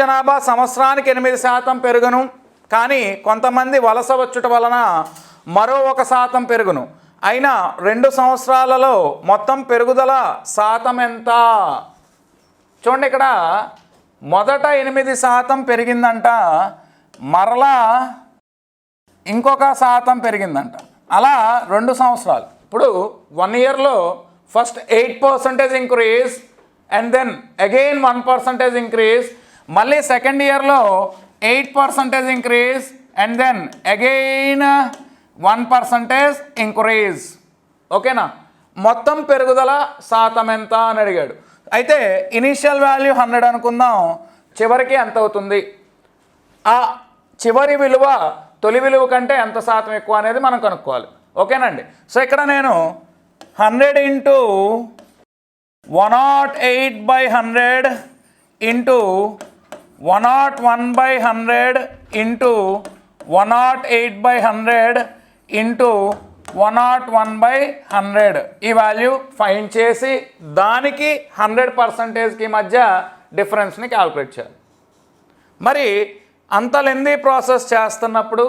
జనాభా సంవత్సరానికి ఎనిమిది శాతం పెరుగును. కానీ కొంతమంది వలస వచ్చుట వలన మరో ఒక శాతం పెరుగును. అయినా రెండు సంవత్సరాలలో మొత్తం పెరుగుదల శాతం ఎంత? చూడండి ఇక్కడ మొదట ఎనిమిది శాతం పెరిగిందంట మరలా ఇంకొక శాతం పెరిగిందంట. అలా రెండు సంవత్సరాలు. ఇప్పుడు వన్ ఇయర్లో first eight percentage increase and then again one percentage increase మళ్ళీ సెకండ్ ఇయర్లో eight percentage increase and then again one percentage increase ఓకేనా మొత్తం పెరుగుదల శాతం ఎంత అని అడిగాడు. అయితే ఇనీషియల్ వాల్యూ హండ్రెడ్ అనుకుందాం. చివరికి ఎంత అవుతుంది? ఆ చివరి విలువ తొలి విలువ కంటే ఎంత శాతం ఎక్కువ అనేది మనం కనుక్కోవాలి. ఓకేనండి సో ఇక్కడ నేను hundred into one nought eight by hundred into one nought one by hundred into one nought eight by hundred into one nought one by hundred. ఈ వాల్యూ ఫైన్ చేసి దానికి హండ్రెడ్ పర్సంటేజ్కి మధ్య డిఫరెన్స్ని క్యాల్కులేట్ చేయాలి. మరి అంత లెందీ ప్రాసెస్ చేస్తున్నప్పుడు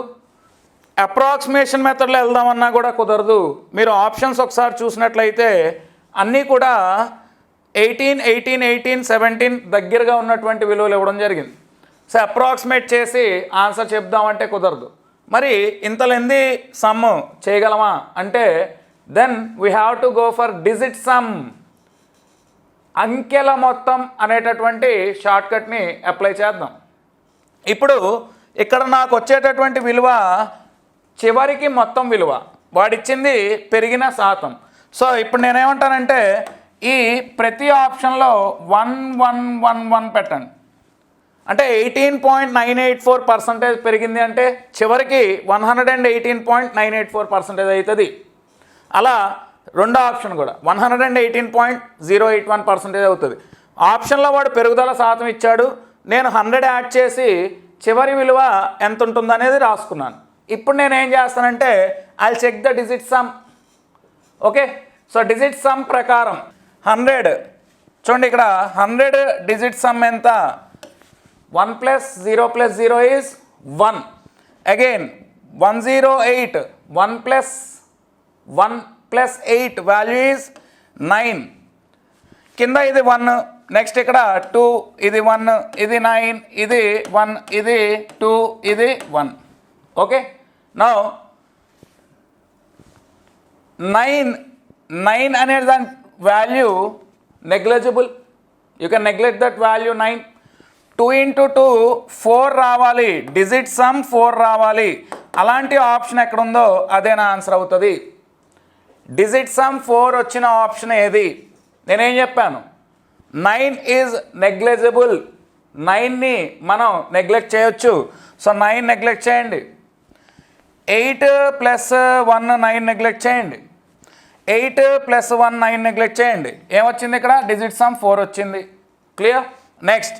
approximation మెథడ్లో వెళ్దామన్నా కూడా కుదరదు. మీరు ఆప్షన్స్ ఒకసారి చూసినట్లయితే అన్నీ కూడా ఎయిటీన్ ఎయిటీన్ ఎయిటీన్ సెవెంటీన్ దగ్గరగా ఉన్నటువంటి విలువలు ఇవ్వడం జరిగింది. సో అప్రాక్సిమేట్ చేసి ఆన్సర్ చెప్దామంటే కుదరదు. మరి ఇంత సమ్ చేయగలమా? అంటే then we have to go for digit sum అంకెల మొత్తం అనేటటువంటి షార్ట్కట్ని అప్లై చేద్దాం. ఇప్పుడు ఇక్కడ నాకు వచ్చేటటువంటి విలువ చివరికి మొత్తం విలువ. వాడిచ్చింది పెరిగిన శాతం. సో ఇప్పుడు నేనేమంటానంటే ఈ ప్రతి ఆప్షన్లో వన్ వన్ వన్ వన్ పెట్టండి. అంటే eighteen point nine eight four percentage పెరిగింది అంటే చివరికి one hundred and eighteen point nine eight four percentage అవుతుంది. అలా రెండో ఆప్షన్ కూడా one hundred and eighteen point zero eight one percentage అవుతుంది. ఆప్షన్లో వాడు పెరుగుదల శాతం ఇచ్చాడు నేను హండ్రెడ్ యాడ్ చేసి చివరి విలువ ఎంత ఉంటుందనేది రాసుకున్నాను. ఇప్పుడు నేను ఏం చేస్తానంటే I check the digit sum okay so digit sum ప్రకారం హండ్రెడ్. చూడండి ఇక్కడ హండ్రెడ్ డిజిట్ సమ్ ఎంత? One plus zero plus zero is one. Again one zero eight one plus one plus eight value is nine. కింద ఇది one next ఇక్కడ two ఇది one ఇది nine ఇది వన్ ఇది టూ ఇది one. Okay? No nine nine అనే దాని value negligible you can neglect that value nine two into two four రావాలి. డిజిట్ సమ్ ఫోర్ రావాలి. అలాంటి ఆప్షన్ ఎక్కడుందో అదే నా ఆన్సర్ అవుతుంది. డిజిట్ సమ్ ఫోర్ వచ్చిన ఆప్షన్ ఏది? నేనేం చెప్పాను? నైన్ ఈజ్ నెగ్లెజిబుల్ నైన్ని మనం నెగ్లెక్ట్ చేయొచ్చు. సో నైన్ నెగ్లెక్ట్ చేయండి. Eight plus one nine neglect చేయండి. Eight plus one nine neglect చేయండి. ఏమొచ్చింది ఇక్కడ? డిజిట్ సమ్ ఫోర్ వచ్చింది. క్లియర్? నెక్స్ట్.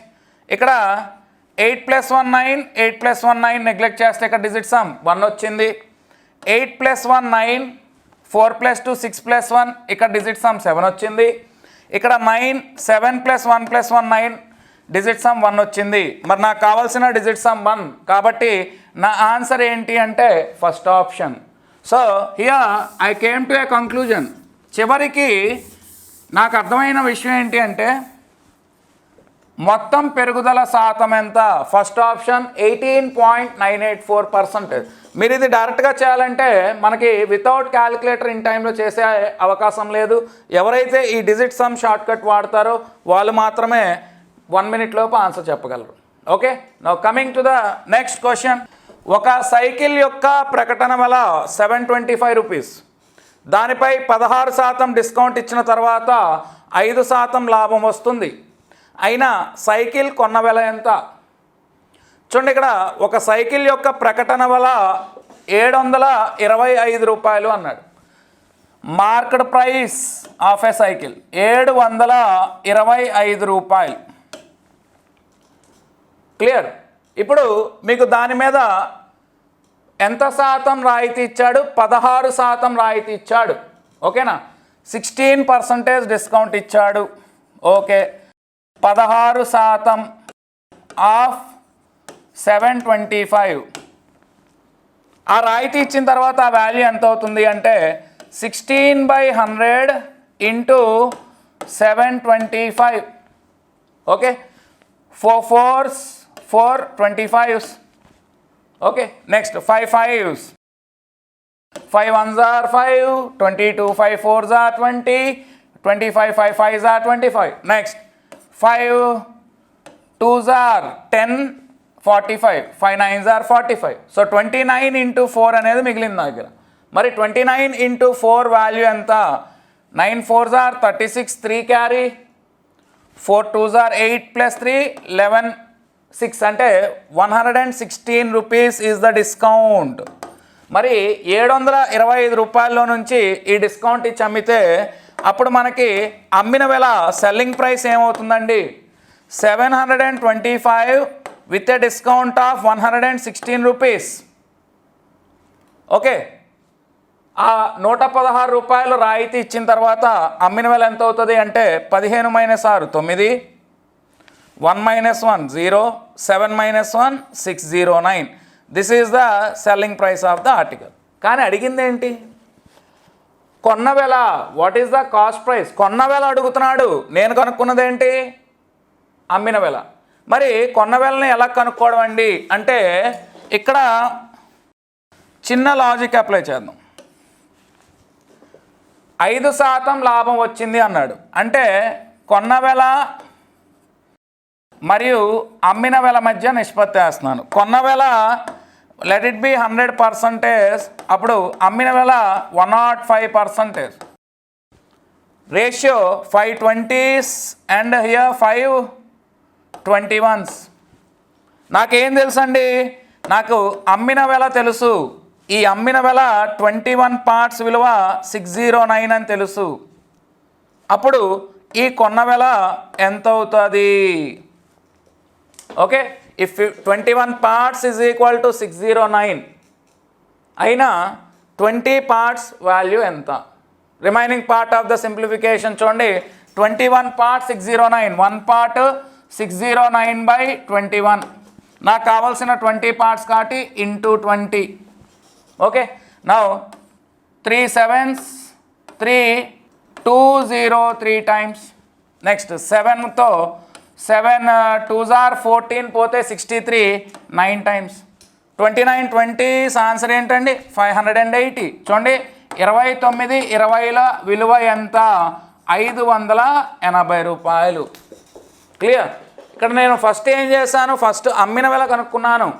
ఇక్కడ eight plus one nine eight plus one nine neglect చేస్తే ఇక్కడ డిజిట్ సమ్ వన్ వచ్చింది. Eight plus one nine four plus two six plus one ఇక్కడ digit sum seven వచ్చింది. ఇక్కడ nine seven plus one plus one nine digit sum one వచ్చింది. మరి నాకు కావాల్సిన డిజిట్ సమ్ వన్. కాబట్టి నా ఆన్సర్ ఏంటి అంటే first option. So here I came to a conclusion చివరికి నాకు అర్థమైన విషయం ఏంటి అంటే మొత్తం పెరుగుదల శాతం ఎంత? First option eighteen point nine eight four percentage మీరు ఇది డైరెక్ట్గా చేయాలంటే మనకి వితౌట్ క్యాలిక్యులేటర్ ఇన్ టైంలో చేసే అవకాశం లేదు. ఎవరైతే ఈ డిజిట్ సమ్ షార్ట్ కట్ వాడతారో వాళ్ళు మాత్రమే వన్ మినిట్ లోపు ఆన్సర్ చెప్పగలరు. Okay now coming to the next question ఒక సైకిల్ యొక్క ప్రకటన వల సెవెన్ ట్వంటీ ఫైవ్ రూపీస్. దానిపై పదహారు శాతం డిస్కౌంట్ ఇచ్చిన తర్వాత ఐదు శాతం లాభం వస్తుంది. అయినా సైకిల్ కొన్న వెల ఎంత? చూడండి ఇక్కడ ఒక సైకిల్ యొక్క ప్రకటన వల ఏడు వందల ఇరవై ఐదు రూపాయలు అన్నాడు. Market price of a cycle ఏడు వందల ఇరవై ఐదు రూపాయలు. క్లియర్? ఇప్పుడు మీకు దాని మీద ఎంత శాతం రాయితీ ఇచ్చాడు? పదహారు శాతం రాయితీ ఇచ్చాడు. ఓకేనా? సిక్స్టీన్ పర్సంటేజ్ డిస్కౌంట్ ఇచ్చాడు. ఓకే. పదహారు శాతం ఆఫ్ సెవెన్ ట్వంటీ ఫైవ్. ఆ రాయితీ ఇచ్చిన తర్వాత ఆ వాల్యూ ఎంత అవుతుంది అంటే sixteen by hundred into seven twenty five. Okay? Four fours four twenty fives. Okay next five fives five ones are five twenty two five fours are twenty twenty five five fives are twenty five next five twos are ten forty five five nines are forty five so twenty nine into four అనేది మిగిలింది నా దగ్గర. మరి twenty nine into four value ఎంత? Nine fours are thirty six three carry four twos are eight plus three eleven six అంటే one hundred and sixteen rupees is the discount. మరి ఏడు వందల ఇరవై ఐదు రూపాయల్లో నుంచి ఈ డిస్కౌంట్ ఇచ్చి అమ్మితే అప్పుడు మనకి అమ్మిన వెల సెల్లింగ్ ప్రైస్ ఏమవుతుందండి? Seven hundred and twenty five with a discount of one hundred and sixteen rupees. Okay. ఆ నూట పదహారు రూపాయలు రాయితీ ఇచ్చిన తర్వాత అమ్మిన వెల ఎంత అవుతుంది అంటే పదిహేను మైనస్ ఆరు తొమ్మిది. One minus one zero seven minus one six zero nine this is the selling price of the article కానీ అడిగింది ఏంటి? కొన్న వెల what is the cost price కొన్న వెల అడుగుతున్నాడు. నేను కనుక్కున్నది ఏంటి? అమ్మిన వెల మరి కొన్న వెలని ఎలా కనుక్కోవడం అండి? అంటే ఇక్కడ చిన్న లాజిక్ అప్లై చేద్దాం. ఐదు శాతం లాభం వచ్చింది అన్నాడు. అంటే కొన్న వెల మరియు అమ్మిన వెల మధ్య నిష్పత్తి వేస్తున్నాను. కొన్న వేళ let it be hundred percentage అప్పుడు అమ్మిన వెల one nought five percentage ratio five twenties and here five twenty ones నాకేం తెలుసండి? నాకు అమ్మిన వెల తెలుసు. ఈ అమ్మిన వెల ట్వంటీ వన్ పార్ట్స్ విలువ సిక్స్ జీరో నైన్ అని తెలుసు. అప్పుడు ఈ కొన్న వెల ఎంత అవుతుంది okay if twenty one parts is equal to six zero nine అయినా ట్వంటీ పార్ట్స్ వాల్యూ ఎంత? Remaining part of the simplification చూడండి. Twenty one part six zero nine one part six zero nine by twenty one నాకు కావాల్సిన twenty parts కాబట్టి into twenty okay now three sevens three two zero three times next సెవెన్తో seven two jar fourteen పోతే sixty three nine times twenty nine twenties answer ఏంటండి? Five hundred and eighty చూడండి ఇరవై తొమ్మిది ఇరవైల విలువ ఎంత? ఐదు వందల ఎనభై రూపాయలు. క్లియర్ ఇక్కడ నేను ఫస్ట్ ఏం చేశాను? ఫస్ట్ అమ్మిన వెల కనుక్కున్నాను.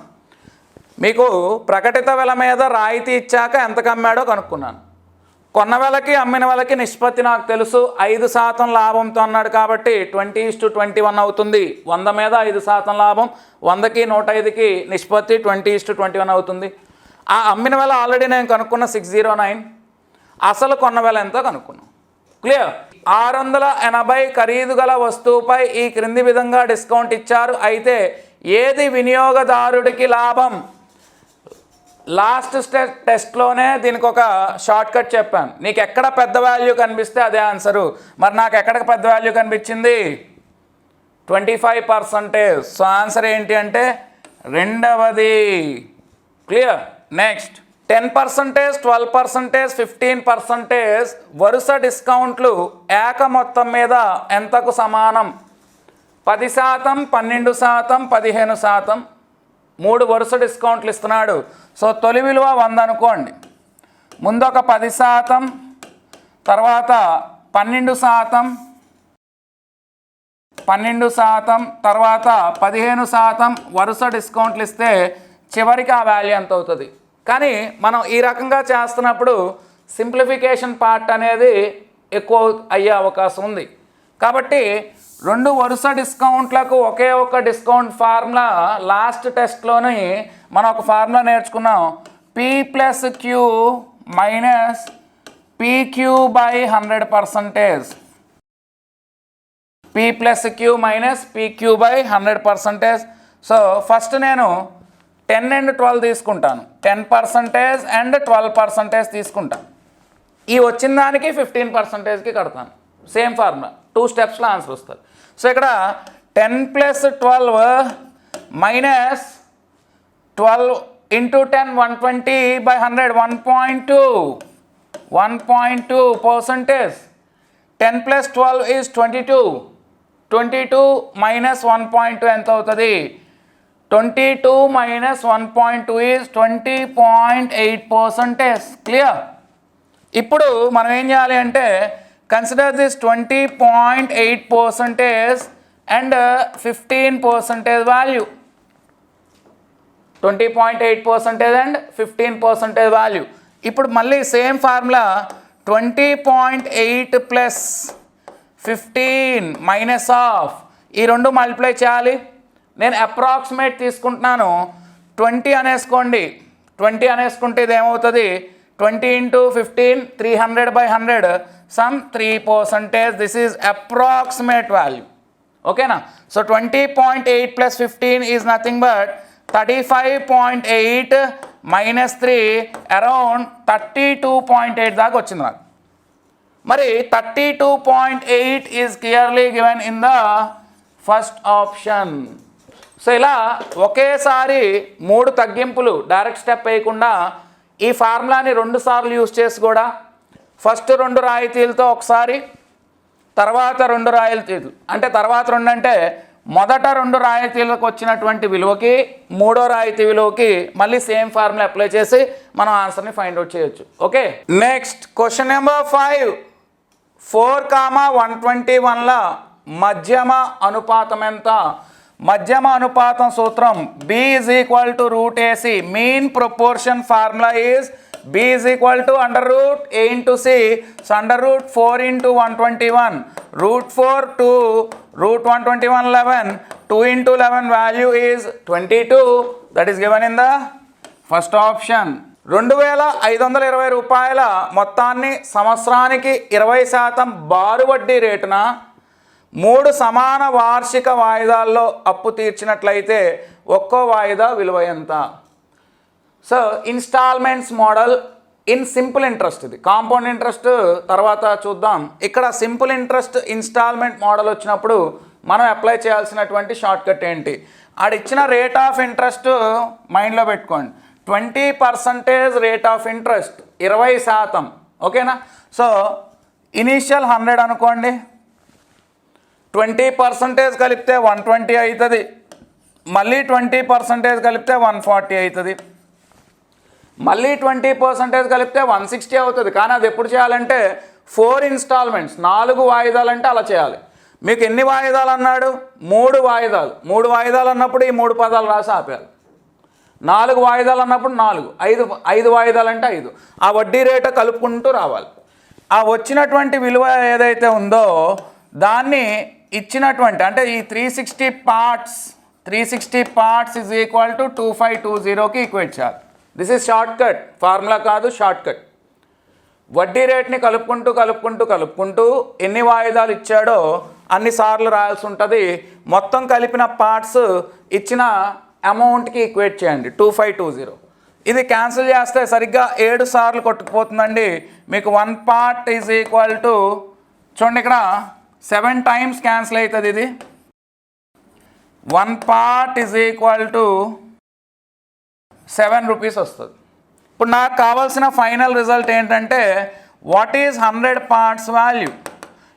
మీకు ప్రకటిత వెల మీద రాయితీ ఇచ్చాక ఎంత కమ్మాడో కనుక్కున్నాను. కొన్న వెలకి అమ్మిన వెలకి నిష్పత్తి నాకు తెలుసు. ఐదు శాతం లాభంతో అన్నాడు కాబట్టి twenty is to twenty one అవుతుంది. వంద మీద ఐదు శాతం లాభం వందకి నూట ఐదుకి నిష్పత్తి twenty is to twenty one అవుతుంది. ఆ అమ్మిన వెల ఆల్రెడీ నేను కనుక్కున్న సిక్స్ జీరో నైన్. అసలు కొన్న వేళ ఎంతో కనుక్కున్నాం. క్లియర్ ఆరు వందల ఎనభై ఖరీదు గల వస్తువుపై ఈ క్రింది విధంగా డిస్కౌంట్ ఇచ్చారు. అయితే ఏది వినియోగదారుడికి లాభం? లాస్ట్ స్టెప్ టెస్ట్లోనే దీనికి ఒక షార్ట్ కట్ చెప్పాను. నీకు ఎక్కడ పెద్ద వాల్యూ కనిపిస్తే అదే ఆన్సరు. మరి నాకు ఎక్కడ పెద్ద వాల్యూ కనిపించింది? Twenty five percentage so answer ఏంటి అంటే రెండవది. Clear? Next. Ten percentage twelve percentage fifteen percentage వరుస డిస్కౌంట్లు ఏక మొత్తం మీద ఎంతకు సమానం? పది శాతం పన్నెండు శాతం పదిహేను శాతం. మూడు వరుస డిస్కౌంట్లు ఇస్తున్నాడు. సో తొలి విలువ వంద అనుకోండి. ముందు ఒక పది శాతం తర్వాత పన్నెండు శాతం పన్నెండు శాతం తర్వాత పదిహేను శాతం వరుస డిస్కౌంట్లు ఇస్తే చివరికి ఆ వాల్యూ ఎంత అవుతుంది? కానీ మనం ఈ రకంగా చేస్తున్నప్పుడు సింప్లిఫికేషన్ పార్ట్ అనేది ఎక్కువ అయ్యే అవకాశం ఉంది. కాబట్టి రెండు వరుస డిస్కౌంట్లకు ఒకే ఒక డిస్కౌంట్ ఫార్ములా లాస్ట్ టెస్ట్లోని మనం ఒక ఫార్ములా నేర్చుకున్నాం. P plus Q minus P Q by hundred percentage P plus Q minus P Q by hundred percentage so first నేను టెన్ అండ్ ట్వెల్వ్ తీసుకుంటాను. Ten percentage and twelve percentage తీసుకుంటాను ఈ వచ్చిన దానికి ఫిఫ్టీన్ పర్సంటేజ్కి కడతాను. సేమ్ ఫార్ములా టూ స్టెప్స్లో answer వస్తుంది. సో ఇక్కడ ten plus twelve minus twelve into ten one twenty by hundred one point two. One point two percentage. Ten plus twelve is twenty two. Twenty two minus one point two ఎంత అవుతుంది? Twenty two minus one point two is twenty point eight percentage. Clear? ఇప్పుడు మనం ఏం చేయాలి అంటే consider this twenty point eight percentage and fifteen percentage value twenty point eight percentage and fifteen percentage value ఇప్పుడు మళ్ళీ same formula twenty point eight plus fifteen minus of ఈ రెండు multiply చేయాలి. నేను అప్రాక్సిమేట్ తీసుకుంటున్నాను. ట్వంటీ అనేసుకోండి. ట్వంటీ అనేసుకుంటే ఇది ఏమవుతుంది twenty into fifteen three hundred by hundred some three percentage this is approximate value ఓకేనా so twenty point eight plus fifteen is nothing but thirty five point eight minus three around thirty two point eight దాకా వచ్చింది నాకు. మరి thirty two point eight is clearly given in the first option so ఇలా ఒకేసారి మూడు తగ్గింపులు direct step వేయకుండా ఈ ఫార్ములాని రెండుసార్లు యూజ్ చేసి కూడా ఫస్ట్ రెండు రాయితీలతో ఒకసారి తర్వాత రెండు రాయితీలు. అంటే తర్వాత రెండు అంటే మొదట రెండు రాయితీలకు వచ్చినటువంటి విలువకి మూడో రాయితీ విలువకి మళ్ళీ సేమ్ ఫార్ములా అప్లై చేసి మనం ఆన్సర్ని ఫైండ్ అవుట్ చేయొచ్చు. Okay? Next question number five. Four comma one twenty వన్లో మధ్యమ అనుపాతం ఎంత? మధ్యమ అనుపాతం సూత్రం B is equal to root AC mean proportion formula is B is equal to under root A into C so under root four into one twenty one root four two root one twenty one eleven two into eleven value is twenty two that is given in the first option రెండు వేల ఐదు వందల ఇరవై రూపాయల మొత్తాన్ని సంవత్సరానికి ఇరవై శాతం బారు వడ్డీ రేటున మూడు సమాన వార్షిక వాయిదాల్లో అప్పు తీర్చినట్లయితే ఒక్కో వాయిదా విలువ ఎంత? So instalments model in simple interest ఇది. కాంపౌండ్ ఇంట్రెస్ట్ తర్వాత చూద్దాం. ఇక్కడ సింపుల్ ఇంట్రెస్ట్ ఇన్స్టాల్మెంట్ మోడల్ వచ్చినప్పుడు మనం అప్లై చేయాల్సినటువంటి షార్ట్ కట్ ఏంటి? ఆడిచ్చిన రేట్ ఆఫ్ ఇంట్రెస్ట్ మైండ్లో పెట్టుకోండి. Twenty percentage rate of interest ఇరవై శాతం. ఓకేనా? సో ఇనీషియల్ హండ్రెడ్ అనుకోండి. ట్వంటీ పర్సంటేజ్ కలిపితే వన్ ట్వంటీ అవుతుంది. మళ్ళీ ట్వంటీ పర్సంటేజ్ కలిపితే వన్ ఫార్టీ అవుతుంది. మళ్ళీ ట్వంటీ పర్సెంటేజ్ కలిపితే వన్ సిక్స్టీ అవుతుంది. కానీ అది ఎప్పుడు చేయాలంటే ఫోర్ ఇన్స్టాల్మెంట్స్ నాలుగు వాయిదాలంటే అలా చేయాలి. మీకు ఎన్ని వాయిదాలు అన్నాడు? మూడు వాయిదాలు. మూడు వాయిదాలు అన్నప్పుడు ఈ మూడు పదాలు రాసి ఆపేయాలి. నాలుగు వాయిదాలు అన్నప్పుడు నాలుగు. ఐదు ఐదు వాయిదాలు అంటే ఐదు. ఆ వడ్డీ రేటు కలుపుకుంటూ రావాలి. ఆ వచ్చినటువంటి విలువ ఏదైతే ఉందో దాన్ని ఇచ్చినటువంటి అంటే ఈ three sixty parts three sixty parts is equal to two five two జీరోకి ఈక్వేట్ చేయాలి. This is short cut formula కాదు షార్ట్ కట్ వడ్డీ రేట్ని కలుపుకుంటూ కలుపుకుంటూ కలుపుకుంటూ ఎన్ని వాయిదాలు ఇచ్చాడో అన్ని సార్లు రాయాల్సి ఉంటుంది. మొత్తం కలిపిన పార్ట్స్ ఇచ్చిన అమౌంట్కి ఈక్వేట్ చేయండి. టూ ఫైవ్ టూ జీరో ఇది క్యాన్సిల్ చేస్తే సరిగ్గా ఏడు సార్లు కొట్టుకుపోతుందండి. మీకు one part is equal to చూడండి ఇక్కడ సెవెన్ టైమ్స్ క్యాన్సిల్ అవుతుంది ఇది. One part is equal to seven rupees వస్తుంది. ఇప్పుడు నాకు కావాల్సిన ఫైనల్ రిజల్ట్ ఏంటంటే what is hundred parts value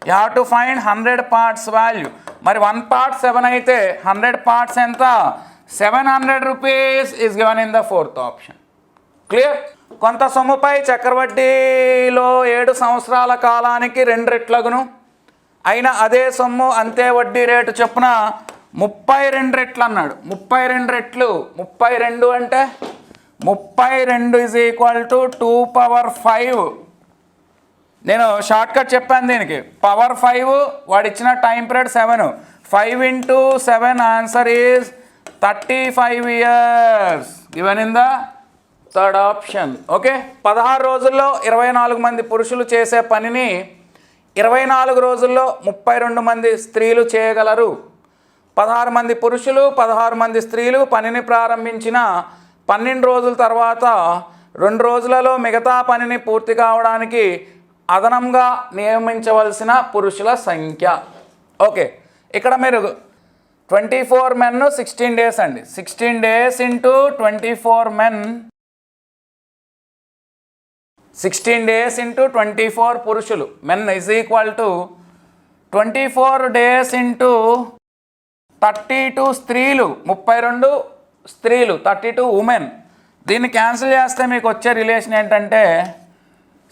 you have to find hundred parts value మరి వన్ పార్ట్ సెవెన్ అయితే హండ్రెడ్ పార్ట్స్ ఎంత? Seven hundred rupees is given in the fourth option clear కొంత సొమ్ముపై చక్రవడ్డీలో ఏడు సంవత్సరాల కాలానికి రెండు రెట్లగును. అయినా అదే సొమ్ము అంతే వడ్డీ రేటు చొప్పున ముప్పై రెండు రెట్లు అన్నాడు. ముప్పై రెండు రెట్లు. ముప్పై రెండు అంటే ముప్పై రెండు is equal to two power five నేను షార్ట్ కట్ చెప్పాను దీనికి. పవర్ ఫైవ్ వాడు ఇచ్చిన time period seven five into seven answer is thirty five years given in the third option okay పదహారు రోజుల్లో ఇరవై నాలుగు మంది పురుషులు చేసే పనిని ఇరవై నాలుగు రోజుల్లో ముప్పై రెండు మంది స్త్రీలు చేయగలరు. పదహారు మంది పురుషులు పదహారు మంది స్త్రీలు పనిని ప్రారంభించిన పన్నెండు రోజుల తర్వాత రెండు రోజులలో మిగతా పనిని పూర్తి కావడానికి అదనంగా నియమించవలసిన పురుషుల సంఖ్య. ఓకే ఇక్కడ మీరు twenty four men sixteen days అండి. Sixteen days into twenty four men sixteen days into twenty four పురుషులు. Men is equal to twenty four days into thirty two స్త్రీలు ముప్పై రెండు స్త్రీలు థర్టీ టూ ఉమెన్. దీన్ని క్యాన్సిల్ చేస్తే మీకు వచ్చే రిలేషన్ ఏంటంటే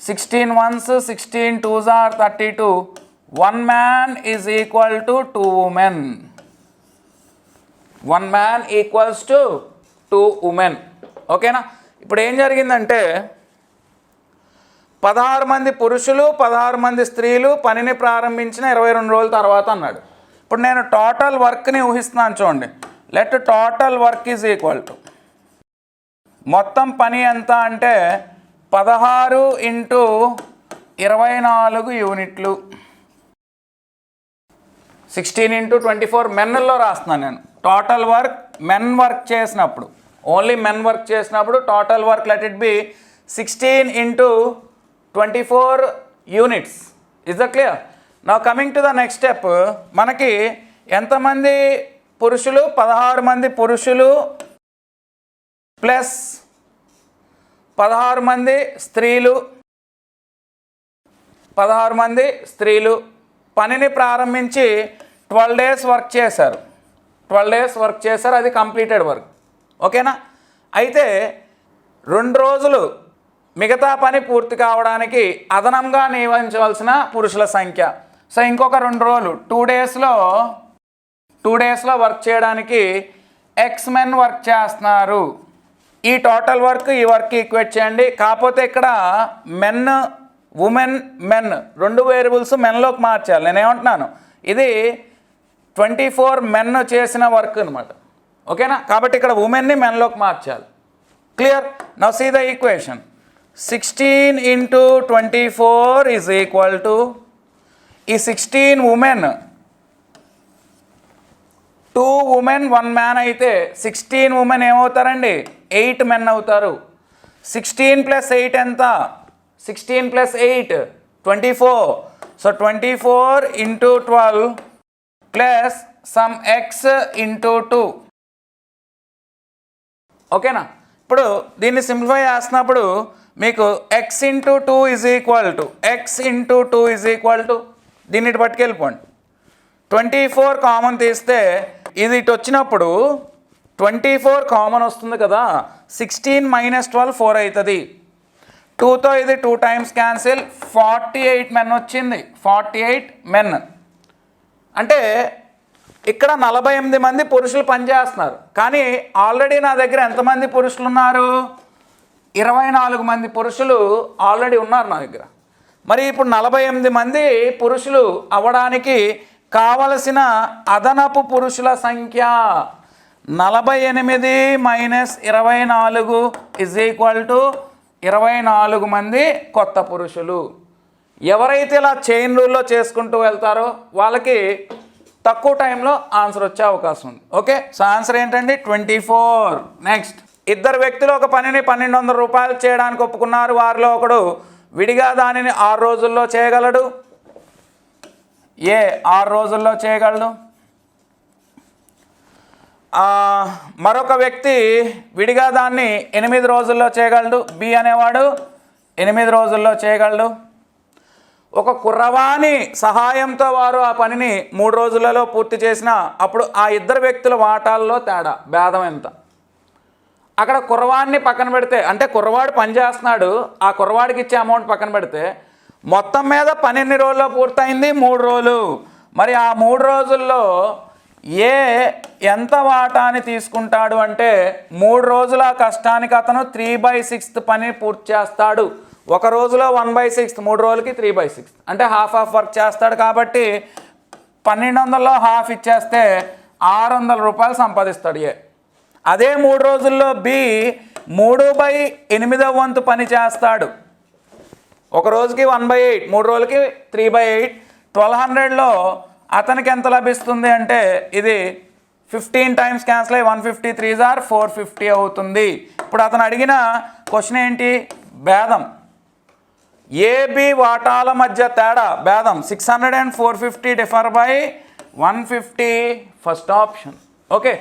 sixteen ones sixteen twos are thirty two. One man is equal to two women. One man equals to two women. ఓకేనా? ఇప్పుడు ఏం జరిగిందంటే పదహారు మంది పురుషులు పదహారు మంది స్త్రీలు పనిని ప్రారంభించిన ఇరవై రెండు రోజుల తర్వాత అన్నాడు. ఇప్పుడు నేను టోటల్ వర్క్ని ఊహిస్తున్నాను చూడండి. Let total work is equal to మొత్తం పని ఎంత అంటే పదహారు ఇంటూ ఇరవై నాలుగు యూనిట్లు. సిక్స్టీన్ ఇంటూ ట్వంటీ ఫోర్ మెన్లో రాస్తున్నాను నేను. టోటల్ వర్క్ మెన్ వర్క్ చేసినప్పుడు. ఓన్లీ మెన్ వర్క్ చేసినప్పుడు total work let it be sixteen into twenty four units. Is the clear నా coming to the next step మనకి ఎంతమంది పురుషులు? పదహారు మంది పురుషులు ప్లస్ పదహారు మంది స్త్రీలు. పదహారు మంది స్త్రీలు. పనిని ప్రారంభించి ట్వెల్వ్ డేస్ వర్క్ చేశారు. ట్వెల్వ్ డేస్ వర్క్ చేశారు అది కంప్లీటెడ్ వర్క్. ఓకేనా? అయితే రెండు రోజులు మిగతా పని పూర్తి కావడానికి అదనంగా నియమించవలసిన పురుషుల సంఖ్య సో ఇంకొక రెండు రోజులు టూ డేస్లో టూ డేస్లో వర్క్ చేయడానికి ఎక్స్ మెన్ వర్క్ చేస్తున్నారు. ఈ టోటల్ వర్క్ ఈ వర్క్ ఈక్వేట్ చేయండి. కాకపోతే ఇక్కడ మెన్ ఉమెన్ మెన్ రెండు వేరియబుల్స్ మెన్లోకి మార్చాలి. నేనేమంటున్నాను? ఇది ట్వంటీ ఫోర్ మెన్ చేసిన వర్క్ అనమాట ఓకేనా? కాబట్టి ఇక్కడ ఉమెన్ని మెన్లోకి మార్చాలి. Clear now see the equation sixteen into twenty four is equal to ఈ sixteen women two women one man అయితే సిక్స్టీన్ ఉమెన్ ఏమవుతారండి? ఎయిట్ మెన్ అవుతారు. సిక్స్టీన్ ప్లస్ ఎయిట్ ఎంత? Sixteen plus eight twenty four so twenty four into twelve plus some x into two ఓకేనా? ఇప్పుడు దీన్ని simplify చేస్తున్నప్పుడు మీకు x into two is equal to x into two is equal to దీన్ని పట్టుకెళ్ళిపోండి. Twenty four common తీస్తే ఇది ఇటు వచ్చినప్పుడు ట్వంటీ ఫోర్ కామన్ వస్తుంది కదా సిక్స్టీన్ మైనస్ ట్వెల్వ్ ఫోర్ అవుతుంది. టూతో ఇది two times cancel forty eight men వచ్చింది. ఫార్టీ ఎయిట్ మెన్ అంటే ఇక్కడ నలభై ఎనిమిది మంది పురుషులు పనిచేస్తున్నారు. కానీ ఆల్రెడీ నా దగ్గర ఎంతమంది పురుషులు ఉన్నారు? ఇరవై నాలుగు మంది పురుషులు ఆల్రెడీ ఉన్నారు నా దగ్గర. మరి ఇప్పుడు నలభై ఎనిమిది మంది పురుషులు అవ్వడానికి కావలసిన అదనపు పురుషుల సంఖ్య నలభై ఎనిమిది మైనస్ ఇరవై నాలుగు ఇజ్ ఈక్వల్ టు ఇరవై నాలుగు మంది కొత్త పురుషులు. ఎవరైతే ఇలా చైన్ రూల్లో చేసుకుంటూ వెళ్తారో వాళ్ళకి తక్కువ టైంలో ఆన్సర్ వచ్చే అవకాశం ఉంది. ఓకే సో ఆన్సర్ ఏంటండి? ట్వంటీ ఫోర్ నెక్స్ట్ ఇద్దరు వ్యక్తులు ఒక పనిని పన్నెండు వందల రూపాయలు చేయడానికి ఒప్పుకున్నారు. వారిలో ఒకడు విడిగా దానిని ఆరు రోజుల్లో చేయగలడు? ఏ ఆరు రోజుల్లో చేయగలడు? మరొక వ్యక్తి విడిగా దాన్ని ఎనిమిది రోజుల్లో చేయగలడు. బి అనేవాడు ఎనిమిది రోజుల్లో చేయగలడు. ఒక కుర్రవాణి సహాయంతో వారు ఆ పనిని మూడు రోజులలో పూర్తి చేసిన అప్పుడు ఆ ఇద్దరు వ్యక్తుల వాటాల్లో తేడా భేదం ఎంత? అక్కడ కుర్రవాడిని పక్కన పెడితే అంటే కుర్రవాడు పని చేస్తున్నాడు ఆ కుర్రవాడికి ఇచ్చే అమౌంట్ పక్కన పెడితే మొత్తం మీద పన్నెండు రోజుల్లో పూర్తయింది మూడు రోజులు. మరి ఆ మూడు రోజుల్లో ఏ ఎంత వాటాని తీసుకుంటాడు అంటే మూడు రోజుల కష్టానికి అతను త్రీ బై సిక్స్త్ పని పూర్తి చేస్తాడు. ఒక రోజులో వన్ బై సిక్స్త్ మూడు రోజులకి త్రీ బై సిక్స్త్ అంటే హాఫ్ ఆఫ్ వర్క్ చేస్తాడు కాబట్టి పన్నెండు వందల్లో హాఫ్ ఇచ్చేస్తే ఆరు వందల రూపాయలు సంపాదిస్తాడు ఏ. అదే మూడు రోజుల్లో బి మూడు బై ఎనిమిదవ వంతు పని చేస్తాడు. ఒక రోజుకి వన్ బై ఎయిట్ మూడు రోజులకి త్రీ బై ఎయిట్. ట్వెల్వ్ హండ్రెడ్లో అతనికి ఎంత లభిస్తుంది అంటే ఇది ఫిఫ్టీన్ టైమ్స్ క్యాన్సిల్ అయ్యి వన్ ఫిఫ్టీ త్రీ జార్ ఫోర్ ఫిఫ్టీ అవుతుంది. ఇప్పుడు అతను అడిగిన క్వశ్చన్ ఏంటి? భేదం. ఏబి వాటాల మధ్య తేడా? భేదం. Six hundred and four fifty differ by one fifty first option. Okay.